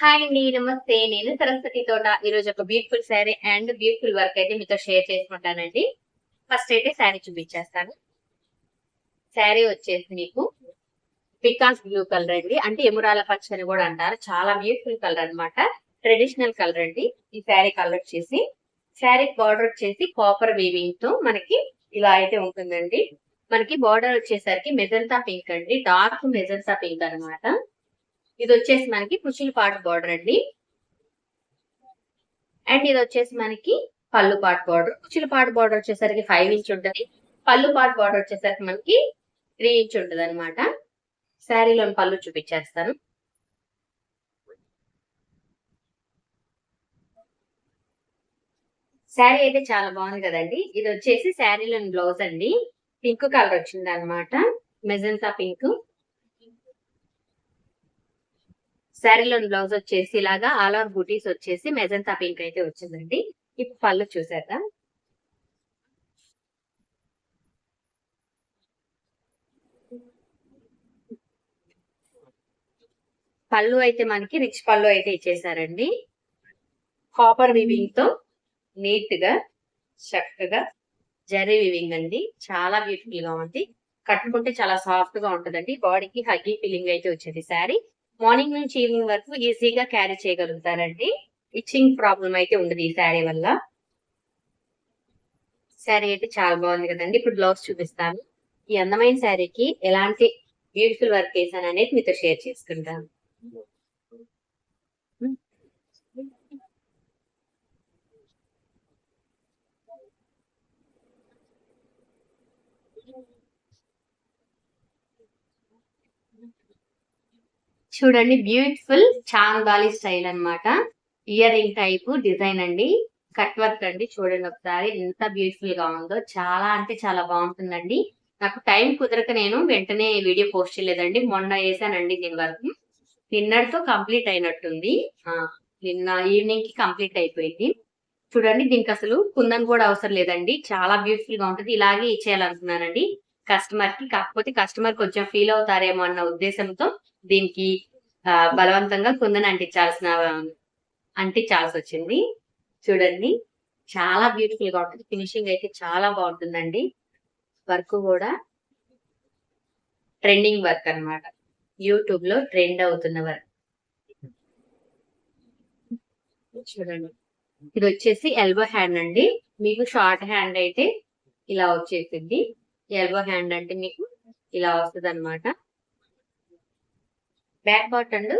Hi అండి నమస్తే. నేను సరస్వతి తోట. ఈ రోజు ఒక beautiful sari and beautiful work అయితే మీతో షేర్ చేసుకుంటానండి. ఫస్ట్ అయితే శారీ చూపించేస్తాను. శారీ వచ్చేసి మీకు పికాస్ బ్లూ కలర్ అండి. అంటే ఎమురాల పచ్చ అని కూడా అంటారు. చాలా బ్యూటిఫుల్ కలర్ అన్నమాట. ట్రెడిషనల్ కలర్ అండి. ఈ శారీ కలర్ వచ్చేసి శారీ బార్డర్ వచ్చేసి కాపర్ వీవింగ్తో మనకి ఇలా అయితే ఉంటుందండి. మనకి బార్డర్ వచ్చేసరికి మెజంతా పింక్ అండి. డార్క్ మెజంతా పింక్ అన్నమాట. ఇది వచ్చేసి మనకి కుచిల్ పాట్ బార్డర్ అండి. అండ్ ఇది వచ్చేసి మనకి పళ్ళు పాట్ బార్డర్ కుచిల్ పాట్ బార్డర్ వచ్చేసరికి ఫైవ్ ఇంచ్ ఉంటుంది. పళ్ళు పాట్ బార్డర్ వచ్చేసరికి మనకి త్రీ ఇంచ్ ఉంటుంది అనమాట శారీలోని పళ్ళు చూపించేస్తాను. శారీ అయితే చాలా బాగుంది కదండి. ఇది వచ్చేసి శారీలోని బ్లౌజ్ అండి. పింక్ కలర్ వచ్చింది అనమాట మెజెంతా పింక్ శారీలోని బ్లౌజ్ వచ్చేసి ఇలాగా ఆల్ ఓవర్ బూటీస్ వచ్చేసి మెజంతా పింక్ అయితే వచ్చిందండి. ఇప్పుడు పళ్ళు చూసారా పళ్ళు అయితే మనకి రిచ్ పళ్ళు అయితే ఇచ్చేసారండి. కాపర్ వివింగ్తో నీట్గా చక్కగా జరీ వివింగ్ అండి. చాలా బ్యూటిఫుల్గా ఉంది. కట్టుకుంటే చాలా సాఫ్ట్గా ఉంటుందండి. బాడీకి హగ్గీ ఫీలింగ్ అయితే వచ్చేది శారీ. మార్నింగ్ నుంచి ఈవినింగ్ వరకు ఈజీగా క్యారీ చేయగలుగుతారండి ఇచ్చింగ్ ప్రాబ్లం అయితే ఉండదు ఈ శారీ వల్ల. శారీ అయితే చాలా బాగుంది కదండి. ఇప్పుడు బ్లౌజ్ చూపిస్తాను. ఈ అందమైన శారీకి ఎలాంటి బ్యూటిఫుల్ వర్క్ వేసాను అనేది మీతో షేర్ చేసుకుంటాను. చూడండి బ్యూటిఫుల్ చాందాలి స్టైల్ అన్నమాట. ఇయర్ రింగ్ టైపు డిజైన్ అండి. కట్ వర్క్ అండి చూడండి ఒకసారి. ఎంత బ్యూటిఫుల్గా ఉందో చాలా అంటే చాలా బాగుంటుందండి. నాకు టైం కుదరక నేను వెంటనే వీడియో పోస్ట్ చేయలేదండి. మొన్న వేసానండి దీని వరకు నిన్నటితో కంప్లీట్ అయినట్టుంది. ఆ, నిన్న ఈవినింగ్కి కంప్లీట్ అయిపోయింది. చూడండి దీనికి అసలు కుందన్ కూడా అవసరం లేదండి. చాలా బ్యూటిఫుల్గా ఉంటుంది. ఇలాగే ఇచ్చేయాలనుకున్నానండి కస్టమర్కి కాకపోతే కస్టమర్ కొంచెం ఫీల్ అవుతారేమో అన్న ఉద్దేశంతో దీనికి బలవంతంగా కుందన్ అంటించాల్సిన అంటించాల్సి వచ్చింది చూడండి చాలా బ్యూటిఫుల్గా ఉంటుంది. ఫినిషింగ్ అయితే చాలా బాగుంటుందండి. వర్క్ కూడా ట్రెండింగ్ వర్క్ అన్నమాట. యూట్యూబ్లో ట్రెండ్ అవుతున్న వర్క్. చూడండి ఇది వచ్చేసి ఎల్బో హ్యాండ్ అండి. మీకు షార్ట్ హ్యాండ్ అయితే ఇలా వచ్చేసింది. ఎల్బో హ్యాండ్ అంటే మీకు ఇలా వస్తుంది అనమాట బ్యాక్ పార్ట్ అండ్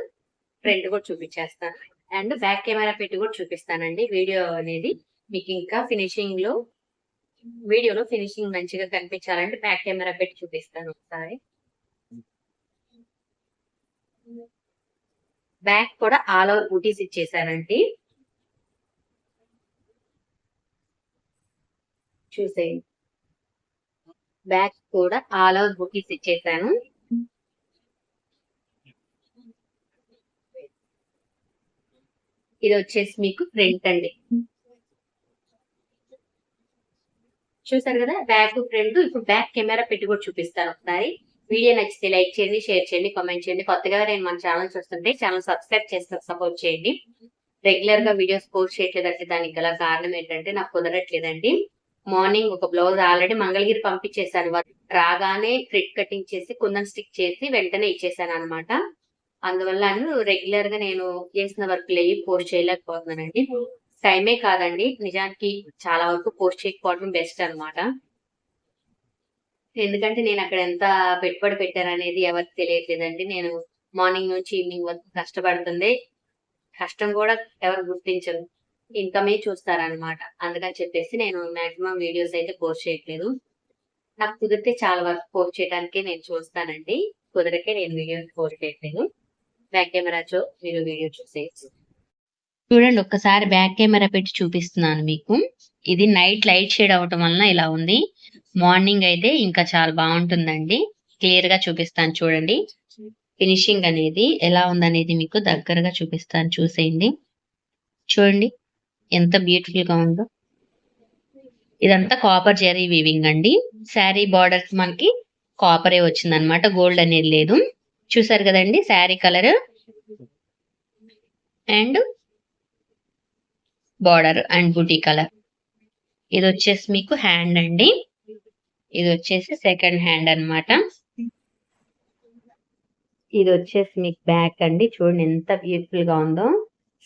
ఫ్రంట్ కూడా చూపించేస్తాను. అండ్ బ్యాక్ కెమెరా పెట్టి కూడా చూపిస్తానండి. వీడియో అనేది మీకు ఇంకా ఫినిషింగ్లో వీడియోలో ఫినిషింగ్ మంచిగా కనిపించాలంటే బ్యాక్ కెమెరా పెట్టి చూపిస్తాను ఒకసారి. బ్యాక్ కూడా ఆల్ ఓవర్ బూటీస్ ఇచ్చేసానండి. చూసేయండి. బ్యాక్ కూడా ఆల్ ఓవర్ బూటీస్ ఇచ్చేసాను. ఇది వచ్చేసి మీకు ఫ్రంట్ అండి. చూసారు కదా బ్యాక్ ఫ్రంట్ ఇప్పుడు బ్యాక్ కెమెరా పెట్టి కూడా చూపిస్తాను ఒకసారి. వీడియో నచ్చితే లైక్ చేయండి షేర్ చేయండి కామెంట్ చేయండి. కొత్తగా నేను మన ఛానల్ చూస్తుంటే ఛానల్ సబ్స్క్రైబ్ చేస్తే సపోర్ట్ చేయండి. రెగ్యులర్గా వీడియోస్ పోస్ట్ చేయట్లేదంటే దానికి గల కారణం ఏంటంటే నాకు కుదరట్లేదండి. మార్నింగ్ ఒక బ్లౌజ్ ఆల్రెడీ మంగళగిరి పంపించేశాను. రాగానే థ్రెడ్ కటింగ్ చేసి కుందన్ స్టిక్ చేసి వెంటనే ఇచ్చేసాను అనమాట అందువల్ల రెగ్యులర్గా నేను చేసిన వర్క్ లేవి పోస్ట్ చేయలేకపోతున్నానండి. టైమే కాదండి. నిజానికి చాలా వరకు పోస్ట్ చేయకపోవడం బెస్ట్ అన్నమాట. ఎందుకంటే నేను అక్కడ ఎంత పెట్టుబడి పెట్టాననేది ఎవరికి తెలియట్లేదండి. నేను మార్నింగ్ నుంచి ఈవినింగ్ వరకు కష్టపడుతుంది కష్టం కూడా ఎవరు గుర్తించరు. ఇన్కమే చూస్తారనమాట అందుకని చెప్పేసి నేను మాక్సిమం వీడియోస్ అయితే పోస్ట్ చేయట్లేదు. నాకు కుదిరితే చాలా వరకు పోస్ట్ చేయడానికే నేను చూస్తానండి. కుదరకే నేను వీడియోస్ పోస్ట్ చేయట్లేదు. బ్యాక్ కెమెరాతో మీరు వీడియో చూసేయచ్చు. చూడండి ఒక్కసారి బ్యాక్ కెమెరా పెట్టి చూపిస్తున్నాను మీకు. ఇది నైట్ లైట్ షేడ్ అవటం వలన ఇలా ఉంది. మార్నింగ్ అయితే ఇంకా చాలా బాగుంటుందండి. క్లియర్గా చూపిస్తాను చూడండి. ఫినిషింగ్ అనేది ఎలా ఉందనేది మీకు దగ్గరగా చూపిస్తాను. చూసేయండి. చూడండి. ఎంత బ్యూటిఫుల్గా ఉందో. ఇదంతా కాపర్ జరీ వీవింగ్ అండి. శారీ బార్డర్స్ మనకి కాపరే వచ్చిందనమాట గోల్డ్ అనేది లేదు. చూసారు కదండి sari colour and border and buti colour ఇది వచ్చేసి మీకు హ్యాండ్ అండి. ఇది వచ్చేసి సెకండ్ హ్యాండ్ అన్నమాట. ఇది వచ్చేసి మీకు బ్యాక్ అండి. చూడండి ఎంత బ్యూటిఫుల్గా ఉందో.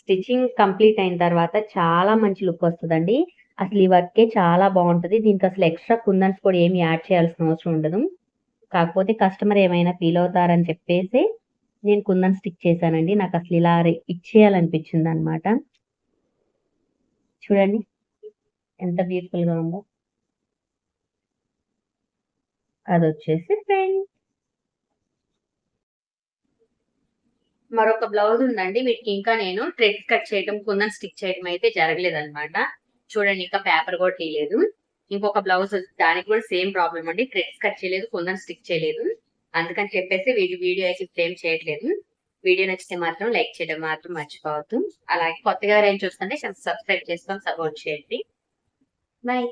స్టిచ్చింగ్ కంప్లీట్ అయిన తర్వాత చాలా మంచి లుక్ వస్తుందండి. అసలు ఈ వర్కే చాలా బాగుంటుంది. దీనికి అసలు ఎక్స్ట్రా కుందన్స్ కూడా ఏమి యాడ్ చేయాల్సిన అవసరం ఉండదు. కాకపోతే కస్టమర్ ఏమైనా ఫీల్ అవుతారని చెప్పేసి నేను కుందన్ స్టిక్ చేశానండి. నాకు అసలు ఇలా ఇచ్చేయాలనిపించింది అనమాట చూడండి. ఎంత బ్యూటిఫుల్గా ఉందో. అది వచ్చేసి ఫ్రెండ్ మరొక బ్లౌజ్ ఉందండి. వీటికి ఇంకా నేను థ్రెడ్ కట్ చేయడం కుందన్ స్టిక్ చేయడం అయితే జరగలేదు అనమాట చూడండి ఇంకా పేపర్ కూడా తీయలేదు. ఇంకొక బ్లౌజ్ దానికి కూడా సేమ్ ప్రాబ్లం అండి. థ్రెడ్స్ కట్ చేయలేదు కుందన్ స్టిక్ చేయలేదు. అందుకని చెప్పేసి వీడియో వీడియో అయితే ఫ్రేమ్ చేయట్లేదు. వీడియో నచ్చితే మాత్రం లైక్ చేయడం మాత్రం మర్చిపోవద్దు. అలాగే కొత్తగా ఏం చూస్తుంటే సబ్స్క్రైబ్ చేసుకొని సపోర్ట్ చేయండి. బాయ్